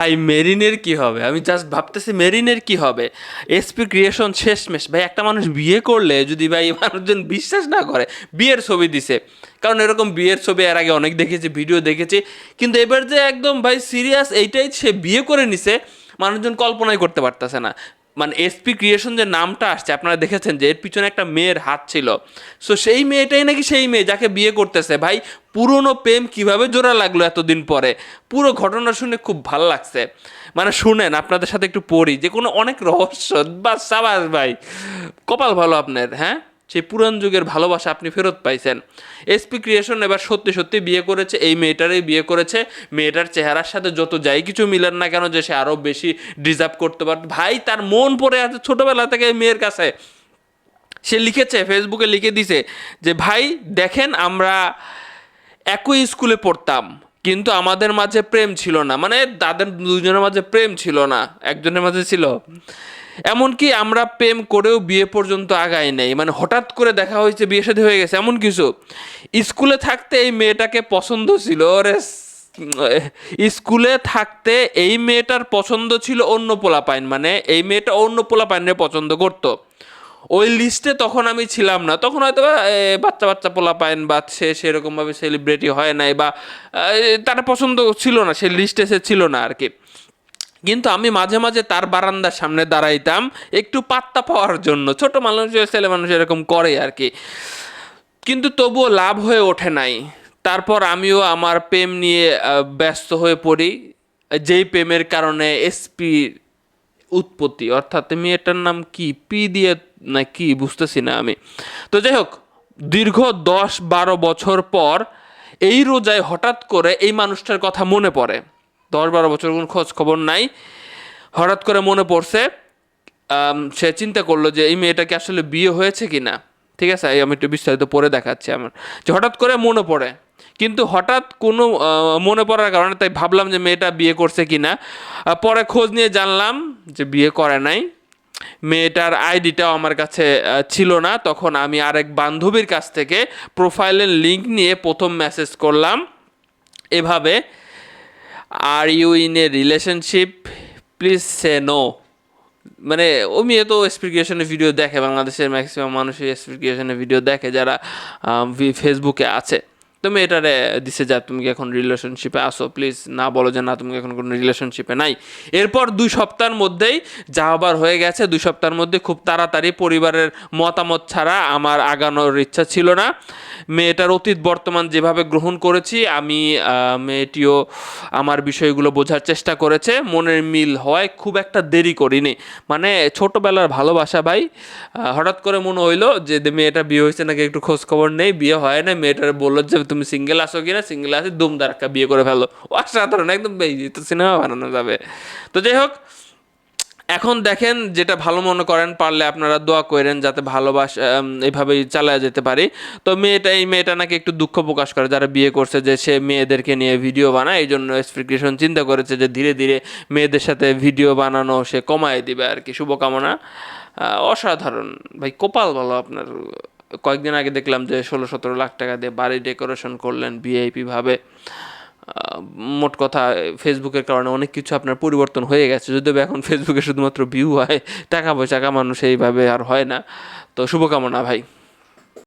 ভাই, মেরিনের কি হবে? আমি জাস্ট ভাবতেছি মেরিনের কি হবে? এসপি ক্রিয়েশন শেষমেশ। ভাই, একটা মানুষ বিয়ে করলে যদি ভাই মানুষজন বিশ্বাস না করে, বিয়ের ছবি দিছে। কারণ এরকম বিয়ের ছবি এর আগে অনেক দেখেছি ভিডিও দেখেছি। কিন্তু এবার যে একদম ভাই সিরিয়াস এইটাই সে বিয়ে করে নিছে, মানুষজন কল্পনাই করতে পারতেছে না। মানে এসপি ক্রিয়েশন যে নামটা আসছে, আপনারা দেখেছেন যে এর পিছনে একটা মেয়ের হাত ছিল। সো সেই মেয়েটাই নাকি সেই মেয়ে যাকে বিয়ে করতেছে। ভাই পুরনো প্রেম কীভাবে জোড়া লাগল এতদিন পরে? পুরো ঘটনা শুনে খুব ভালো লাগছে। মানে শুনেন, আপনাদের সাথে একটু পড়ি। যে কোনো অনেক রহস্য, বা সাবাস ভাই, কপাল ভালো আপনার হ্যাঁ? সেই পুরান যুগের ভালোবাসা আপনি ফেরত পাইছেন। এসপি ক্রিয়েশন এবার সত্যি সত্যি বিয়ে করেছে, এই মেয়েটারই বিয়ে করেছে। মেয়েটার চেহারার সাথে যত যাই কিছু মিলেন না কেন যে সে আরও বেশি ডিজার্ভ করতে পারত ভাই, তার মন পড়ে আছে ছোটোবেলা থেকে এই মেয়ের কাছে। সে লিখেছে ফেসবুকে লিখে দিছে যে, ভাই, দেখেন আমরা একই স্কুলে পড়তাম, কিন্তু আমাদের মাঝে প্রেম ছিল না। মানে তাদের দুজনের মাঝে প্রেম ছিল না, একজনের মাঝে ছিল। এমনকি আমরা প্রেম করেও বিয়ে পর্যন্ত আগাই নেই। মানে হঠাৎ করে দেখা হয়েছে, বিয়ে সাথে হয়ে গেছে, এমন কিছু। স্কুলে থাকতে এই মেয়েটাকে পছন্দ ছিল রে স্কুলে থাকতে এই মেয়েটার পছন্দ ছিল অন্য পোলাপাইন। মানে এই মেয়েটা অন্য পোলাপাইনের পছন্দ করতো। ওই লিস্টে তখন আমি ছিলাম না। তখন হয়তো বাচ্চা বাচ্চা পোলা পায়েন বা সে সেরকমভাবে সেলিব্রিটি হয় নাই বা তার পছন্দ ছিল না সে লিস্টে সে ছিল না আর কি। কিন্তু আমি মাঝে মাঝে তার বারান্দার সামনে দাঁড়াইতাম একটু পাত্তা পাওয়ার জন্য। ছোট মানুষ ছেলে মানুষ এরকম করে আর কি। কিন্তু তবুও লাভ হয়ে ওঠে নাই। তারপর আমিও আমার প্রেম নিয়ে ব্যস্ত হয়ে পড়ি। যেই প্রেমের কারণে এসপি উৎপত্তি, অর্থাৎ মেয়েটার নাম কি? পি দিয়ে না কি? বুঝতেছি না আমি। তো যাই হোক, দীর্ঘ দশ বারো বছর পর এই রোজায় হঠাৎ করে এই মানুষটার কথা মনে পড়ে। দশ বারো বছর কোনো খোঁজ খবর নাই। হঠাৎ করে মনে পড়ছে সে চিন্তা করল যে এই মেয়েটাকে আসলে বিয়ে হয়েছে কি না ঠিক আছে আমি একটু বিস্তারিত পড়ে দেখাচ্ছি আমার। যে হঠাৎ করে মনে পড়ে কিন্তু হঠাৎ কোনো মনে পড়ার কারণে তাই ভাবলাম যে মেয়েটা বিয়ে করছে কি না পরে খোঁজ নিয়ে জানলাম যে বিয়ে করে নাই। মেয়েটার আইডিটাও আমার কাছে ছিল না। তখন আমি আরেক বান্ধবীর কাছ থেকে প্রোফাইলের লিঙ্ক নিয়ে প্রথম মেসেজ করলাম। এভাবে are you in a relationship please say no মানে ও মেয়ে তো এক্সপ্লিকেশনের ভিডিও দেখে, বাংলাদেশের ম্যাক্সিমাম মানুষই এক্সপ্লিকেশনের ভিডিও দেখে, যারা ফেসবুকে আছে। তো মেয়েটারে দিছে যা তুমি কি এখন রিলেশনশিপে আসো প্লিজ না বলো যে না, তুমি এখন কোনো রিলেশনশিপে নাই? এরপর দুই সপ্তাহের মধ্যেই যা আবার হয়ে গেছে, দুই সপ্তাহের মধ্যে খুব তাড়াতাড়ি পরিবারের মতামত ছাড়া আমার আগানোর ইচ্ছা ছিল না। মেয়েটার অতীত বর্তমান যেভাবে গ্রহণ করেছি, আমি মেয়েটিও আমার বিষয়গুলো বোঝার চেষ্টা করেছে। মনের মিল হয়, খুব একটা দেরি করিনি। মানে ছোটোবেলার ভালোবাসা ভাই হঠাৎ করে মনে হইল যে মেয়েটা বিয়ে হয়েছে নাকি একটু খোঁজ খবর নেই, বিয়ে হয় না মেয়েটার বলল যে তুমি সিঙ্গেল আসো কিনা সিঙ্গেল আসে দুম দারাক্কা বিয়ে করে ফেলো। অসাধারণ, একদম তো সিনেমা বানানো যাবে। তো যাই হোক, এখন দেখেন যেটা ভালো মনে করেন, পারলে আপনারা দোয়া করেন যাতে ভালোবাসা এইভাবেই চালায় যেতে পারি। তো মেয়েটা, এই মেয়েটা নাকি একটু দুঃখ প্রকাশ করে, যারা বিয়ে করছে যে সে মেয়েদেরকে নিয়ে ভিডিও বানায়, এই জন্য এক্সপ্লিকেশন চিন্তা করেছে যে ধীরে ধীরে মেয়েদের সাথে ভিডিও বানানো সে কমায় দিবে আর কি। শুভকামনা। অসাধারণ। ভাই, কপাল ভালো আপনার। কয়েকদিন আগে দেখলাম যে ষোলো সতেরো লাখ টাকা দিয়ে বাড়ি ডেকোরেশন করলেন ভিআইপিভাবে মোট কথা ফেসবুকের কারণে অনেক কিছু আপনার পরিবর্তন হয়ে গেছে। যদিও এখন ফেসবুকে শুধুমাত্র ভিউ হয়, টাকা পয়সা কামানো সেইভাবে আর হয় না। তো শুভকামনা ভাই।